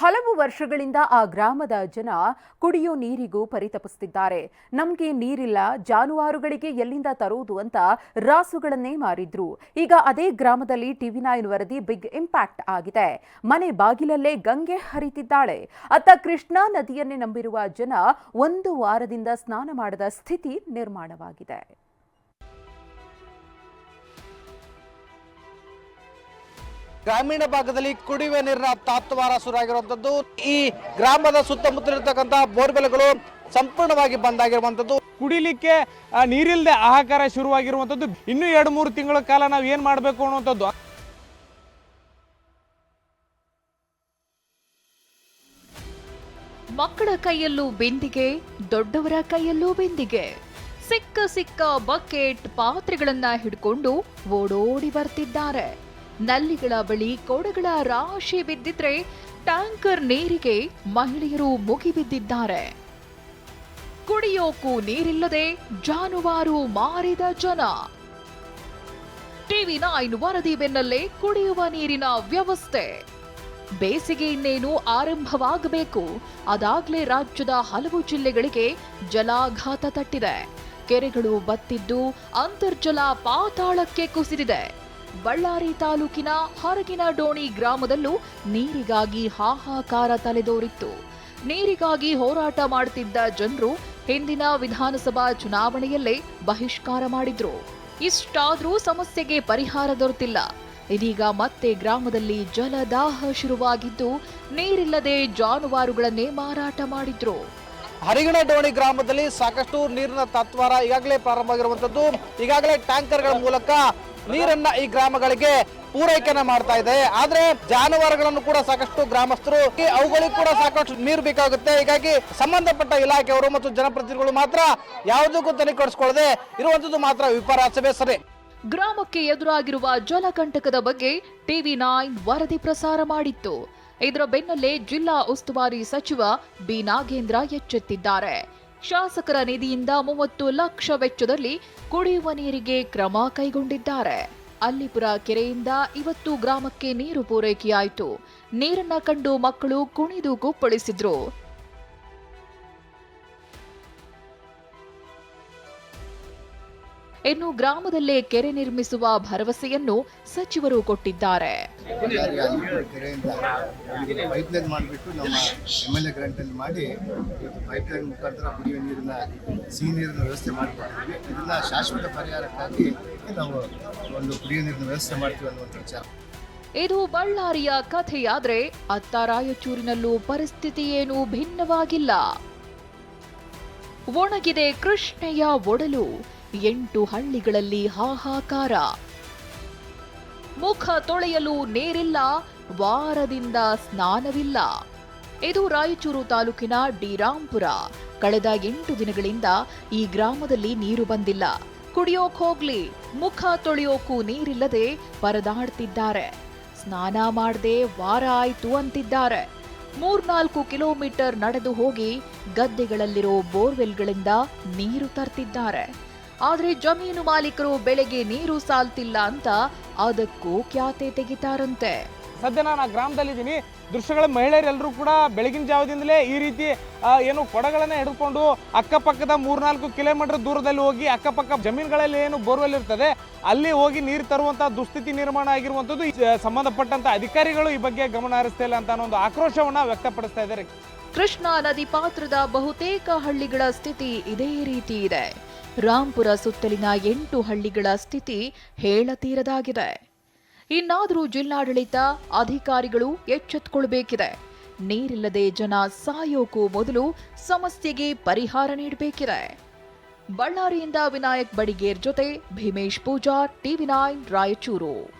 ಹಲವು ವರ್ಷಗಳಿಂದ ಆ ಗ್ರಾಮದ ಜನ ಕುಡಿಯೋ ನೀರಿಗೂ ಪರಿತಪಿಸುತ್ತಿದ್ದಾರೆ. ನಮಗೆ ನೀರಿಲ್ಲ, ಜಾನುವಾರುಗಳಿಗೆ ಎಲ್ಲಿಂದ ತರುವುದು ಅಂತ ರಾಸುಗಳನ್ನೇ ಮಾರಿದ್ರು. ಈಗ ಅದೇ ಗ್ರಾಮದಲ್ಲಿ ಟಿವಿ ನೈನ್ ವರದಿ ಬಿಗ್ ಇಂಪ್ಯಾಕ್ಟ್ ಆಗಿದೆ. ಮನೆ ಬಾಗಿಲಲ್ಲೇ ಗಂಗೆ ಹರಿತಿದ್ದಾಳೆ. ಅತ್ತ ಕೃಷ್ಣಾ ನದಿಯನ್ನೇ ನಂಬಿರುವ ಜನ ಒಂದು ವಾರದಿಂದ ಸ್ನಾನ ಮಾಡದ ಸ್ಥಿತಿ ನಿರ್ಮಾಣವಾಗಿದೆ. ಗ್ರಾಮೀಣ ಭಾಗದಲ್ಲಿ ಕುಡಿಯುವ ನೀರಿನ ತಾತ್ವಾರ ಶುರುವಾಗಿರುವಂತದ್ದು ಈ ಗ್ರಾಮದ ಸುತ್ತಮುತ್ತಲಿರ್ತಕ್ಕಂಥ ಬೋರ್ವೆಲ್ಗಳು ಸಂಪೂರ್ಣವಾಗಿ ಬಂದ್ ಆಗಿರುವಂತದ್ದು ಕುಡಿಲಿಕ್ಕೆ ನೀರಿಲ್ಲದೆ ನೀರಿಲ್ದೆ ಹಾಹಾಕಾರ ಶುರುವಾಗಿರುವಂಥದ್ದು. ಇನ್ನೂ ಎರಡು ಮೂರು ತಿಂಗಳ ಕಾಲ ನಾವು ಏನು ಮಾಡಬೇಕು ಅನ್ನುವಂಥದ್ದು. ಮಕ್ಕಳ ಕೈಯಲ್ಲೂ ಬಿಂದಿಗೆ ದೊಡ್ಡವರ ಕೈಯಲ್ಲೂ ಬಿಂದಿಗೆ. ಸಿಕ್ಕ ಸಿಕ್ಕ ಬಕೆಟ್ ಪಾತ್ರೆಗಳನ್ನ ಹಿಡ್ಕೊಂಡು ಓಡೋಡಿ ಬರ್ತಿದ್ದಾರೆ. ನಲ್ಲಿಗಳ ಬಳಿ ಕೊಡಗಳ ರಾಶಿ ಬಿದ್ದಿದ್ರೆ ಟ್ಯಾಂಕರ್ ನೀರಿಗೆ ಮಹಿಳೆಯರು ಮುಗಿಬಿದ್ದಿದ್ದಾರೆ. ಕುಡಿಯೋಕು ನೀರಿಲ್ಲದೆ ಜಾನುವಾರು ಮಾರಿದ ಜನ. ಟಿವಿ ನೈನ್ ವರದಿ ಬೆನ್ನಲ್ಲೇ ಕುಡಿಯುವ ನೀರಿನ ವ್ಯವಸ್ಥೆ. ಬೇಸಿಗೆ ಇನ್ನೇನು ಆರಂಭವಾಗಬೇಕು. ಅದಾಗ್ಲೇ ರಾಜ್ಯದ ಹಲವು ಜಿಲ್ಲೆಗಳಿಗೆ ಜಲಾಘಾತ ತಟ್ಟಿದೆ. ಕೆರೆಗಳು ಬತ್ತಿದ್ದು ಅಂತರ್ಜಲ ಪಾತಾಳಕ್ಕೆ ಕುಸಿದಿದೆ. ಬಳ್ಳಾರಿ ತಾಲೂಕಿನ ಹೊರಗಿನ ಡೋಣಿ ಗ್ರಾಮದಲ್ಲೂ ನೀರಿಗಾಗಿ ಹಾಹಾಕಾರ ತಲೆದೋರಿತ್ತು. ನೀರಿಗಾಗಿ ಹೋರಾಟ ಮಾಡುತ್ತಿದ್ದ ಜನರು ಹಿಂದಿನ ವಿಧಾನಸಭಾ ಚುನಾವಣೆಯಲ್ಲೇ ಬಹಿಷ್ಕಾರ ಮಾಡಿದ್ರು. ಇಷ್ಟಾದ್ರೂ ಸಮಸ್ಯೆಗೆ ಪರಿಹಾರ ದೊರೆತಿಲ್ಲ. ಇದೀಗ ಮತ್ತೆ ಗ್ರಾಮದಲ್ಲಿ ಜಲದಾಹ ಶುರುವಾಗಿದ್ದು ನೀರಿಲ್ಲದೆ ಜಾನುವಾರುಗಳನ್ನೇ ಮಾರಾಟ ಮಾಡಿದ್ರು. ಹರಿಗಣ ಡೋಣಿ ಗ್ರಾಮದಲ್ಲಿ ಸಾಕಷ್ಟು ನೀರಿನ ತತ್ವಾರ ಈಗಾಗಲೇ ಪ್ರಾರಂಭ ಆಗಿರುವಂತದ್ದು ಈಗಾಗಲೇ ಟ್ಯಾಂಕರ್ಗಳ ಮೂಲಕ ನೀರನ್ನ ಈ ಗ್ರಾಮಗಳಿಗೆ ಪೂರೈಕೆನ ಮಾಡ್ತಾ ಇದೆ. ಆದ್ರೆ ಜಾನುವಾರುಗಳನ್ನು ಕೂಡ ಸಾಕಷ್ಟು ಗ್ರಾಮಸ್ಥರು ಅವುಗಳಿಗೆ ಕೂಡ ಸಾಕಷ್ಟು ನೀರು ಬೇಕಾಗುತ್ತೆ. ಹೀಗಾಗಿ ಸಂಬಂಧಪಟ್ಟ ಇಲಾಖೆಯವರು ಮತ್ತು ಜನಪ್ರತಿನಿಧಿಗಳು ಮಾತ್ರ ಯಾವುದಕ್ಕೂ ತನಿಖೆಡಿಸಿಕೊಳ್ಳದೆ ಇರುವಂತದ್ದು ಮಾತ್ರ ವಿಪರಾಸವೇ ಸರಿ. ಗ್ರಾಮಕ್ಕೆ ಎದುರಾಗಿರುವ ಜಲಕಂಟಕದ ಬಗ್ಗೆ ಟಿವಿ ನೈನ್ ವರದಿ ಪ್ರಸಾರ ಮಾಡಿತ್ತು. ಇದರ ಬೆನ್ನಲ್ಲೇ ಜಿಲ್ಲಾ ಉಸ್ತುವಾರಿ ಸಚಿವ ಬಿ ನಾಗೇಂದ್ರ ಎಚ್ಚೆತ್ತಿದ್ದಾರೆ. ಶಾಸಕರ ನಿಧಿಯಿಂದ ಮೂವತ್ತು ಲಕ್ಷ ವೆಚ್ಚದಲ್ಲಿ ಕುಡಿಯುವ ನೀರಿಗೆ ಕ್ರಮ ಕೈಗೊಂಡಿದ್ದಾರೆ. ಅಲ್ಲಿಪುರ ಕೆರೆಯಿಂದ ಇವತ್ತು ಗ್ರಾಮಕ್ಕೆ ನೀರು ಪೂರೈಕೆಯಾಯಿತು. ನೀರನ್ನ ಕಂಡು ಮಕ್ಕಳು ಕುಣಿದು ಕುಪ್ಪಳಿಸಿದ್ರು. ಇನ್ನು ಗ್ರಾಮದಲ್ಲೇ ಕೆರೆ ನಿರ್ಮಿಸುವ ಭರವಸೆಯನ್ನು ಸಚಿವರು ಕೊಟ್ಟಿದ್ದಾರೆ. ಯಾರಿಗೆ ಅಲ್ಲಿಪುರ ಕೆರೆಯಿಂದ ಪೈಪ್ಲೈನ್ ಮಾಡಿಬಿಟ್ಟು ನಮ್ಮ ಎಂ ಎಲ್ ಎ ಗ್ರಾಂಟಲ್ಲಿ ಮಾಡಿ ಇವತ್ತು ಪೈಪ್ಲೈನ್ ಮುಖಾಂತರ ಕುಡಿಯುವ ನೀರಿನ ಸಿಹಿ ನೀರಿನ ವ್ಯವಸ್ಥೆ ಮಾಡಿಕೊಂಡಿದ್ವಿ ಇದನ್ನ ಶಾಶ್ವತ ಪರಿಹಾರಕ್ಕಾಗಿ ನಾವು ಒಂದು ಕುಡಿಯುವ ನೀರಿನ ವ್ಯವಸ್ಥೆ ಮಾಡ್ತೀವಿ ಅನ್ನುವಂಥ ವಿಚಾರ. ಇದು ಬಳ್ಳಾರಿಯ ಕಥೆಯಾದ್ರೆ ಅತ್ತ ರಾಯಚೂರಿನಲ್ಲೂ ಪರಿಸ್ಥಿತಿ ಏನು ಭಿನ್ನವಾಗಿಲ್ಲ. ಒಣಗಿದೆ ಕೃಷ್ಣೆಯ ಒಡಲು. ಎಂಟು ಹಳ್ಳಿಗಳಲ್ಲಿ ಹಾಹಾಕಾರ. ಮುಖ ತೊಳೆಯಲು ನೀರಿಲ್ಲ, ವಾರದಿಂದ ಸ್ನಾನವಿಲ್ಲ. ಇದು ರಾಯಚೂರು ತಾಲೂಕಿನ ಡಿರಾಂಪುರ. ಕಳೆದ ಎಂಟು ದಿನಗಳಿಂದ ಈ ಗ್ರಾಮದಲ್ಲಿ ನೀರು ಬಂದಿಲ್ಲ. ಕುಡಿಯೋಕ್ ಹೋಗ್ಲಿ, ಮುಖ ತೊಳೆಯೋಕೂ ನೀರಿಲ್ಲದೆ ಪರದಾಡ್ತಿದ್ದಾರೆ. ಸ್ನಾನ ಮಾಡದೆ ವಾರ ಆಯ್ತು ಅಂತಿದ್ದಾರೆ. ಮೂರ್ನಾಲ್ಕು ಕಿಲೋಮೀಟರ್ ನಡೆದು ಹೋಗಿ ಗದ್ದೆಗಳಲ್ಲಿರೋ ಬೋರ್ವೆಲ್ಗಳಿಂದ ನೀರು ತರ್ತಿದ್ದಾರೆ. ಆದ್ರೆ ಜಮೀನು ಮಾಲೀಕರು ಬೆಳೆಗೆ ನೀರು ಸಾಲ್ತಿಲ್ಲ ಅಂತ ಅದಕ್ಕೂ ಖ್ಯಾತೆ ತೆಗಿತಾರಂತೆ. ಸದ್ಯ ನಾನು ಆ ಗ್ರಾಮದಲ್ಲಿದ್ದೀನಿ. ದೃಶ್ಯಗಳ ಮಹಿಳೆಯರೆಲ್ಲರೂ ಕೂಡ ಬೆಳಗಿನ ಜಾವದಿಂದಲೇ ಈ ರೀತಿ ಏನು ಕೊಡಗಳನ್ನು ಹಿಡ್ಕೊಂಡು ಅಕ್ಕಪಕ್ಕದ ಮೂರ್ನಾಲ್ಕು ಕಿಲೋಮೀಟರ್ ದೂರದಲ್ಲಿ ಹೋಗಿ ಅಕ್ಕಪಕ್ಕ ಜಮೀನುಗಳಲ್ಲಿ ಏನು ಬೋರ್ವೆಲ್ ಇರ್ತದೆ ಅಲ್ಲಿ ಹೋಗಿ ನೀರು ತರುವಂತಹ ದುಸ್ಥಿತಿ ನಿರ್ಮಾಣ ಆಗಿರುವಂಥದ್ದು. ಸಂಬಂಧಪಟ್ಟಂತ ಅಧಿಕಾರಿಗಳು ಈ ಬಗ್ಗೆ ಗಮನ ಹರಿಸ್ತಾ ಇಲ್ಲ ಅಂತ ಅನ್ನೋ ಒಂದು ಆಕ್ರೋಶವನ್ನ ವ್ಯಕ್ತಪಡಿಸ್ತಾ ಇದ್ದಾರೆ. ಕೃಷ್ಣಾ ನದಿ ಪಾತ್ರದ ಬಹುತೇಕ ಹಳ್ಳಿಗಳ ಸ್ಥಿತಿ ಇದೇ ರೀತಿ ಇದೆ. ರಾಂಪುರ ಸುತ್ತಲಿನ ಎಂಟು ಹಳ್ಳಿಗಳ ಸ್ಥಿತಿ ಹೇಳತೀರದಾಗಿದೆ. ಇನ್ನಾದರೂ ಜಿಲ್ಲಾಡಳಿತ, ಅಧಿಕಾರಿಗಳು ಎಚ್ಚೆತ್ತುಕೊಳ್ಬೇಕಿದೆ ನೀರಿಲ್ಲದೆ ಜನ ಸಾಯೋಕು ಮೊದಲು ಸಮಸ್ಯೆಗೆ ಪರಿಹಾರ ನೀಡಬೇಕಿದೆ. ಬಳ್ಳಾರಿಯಿಂದ ವಿನಾಯಕ್ ಬಡಿಗೇರ್ ಜೊತೆ ಭೀಮೇಶ್ ಪೂಜಾರ್ ಟಿವಿ ನೈನ್, ರಾಯಚೂರು.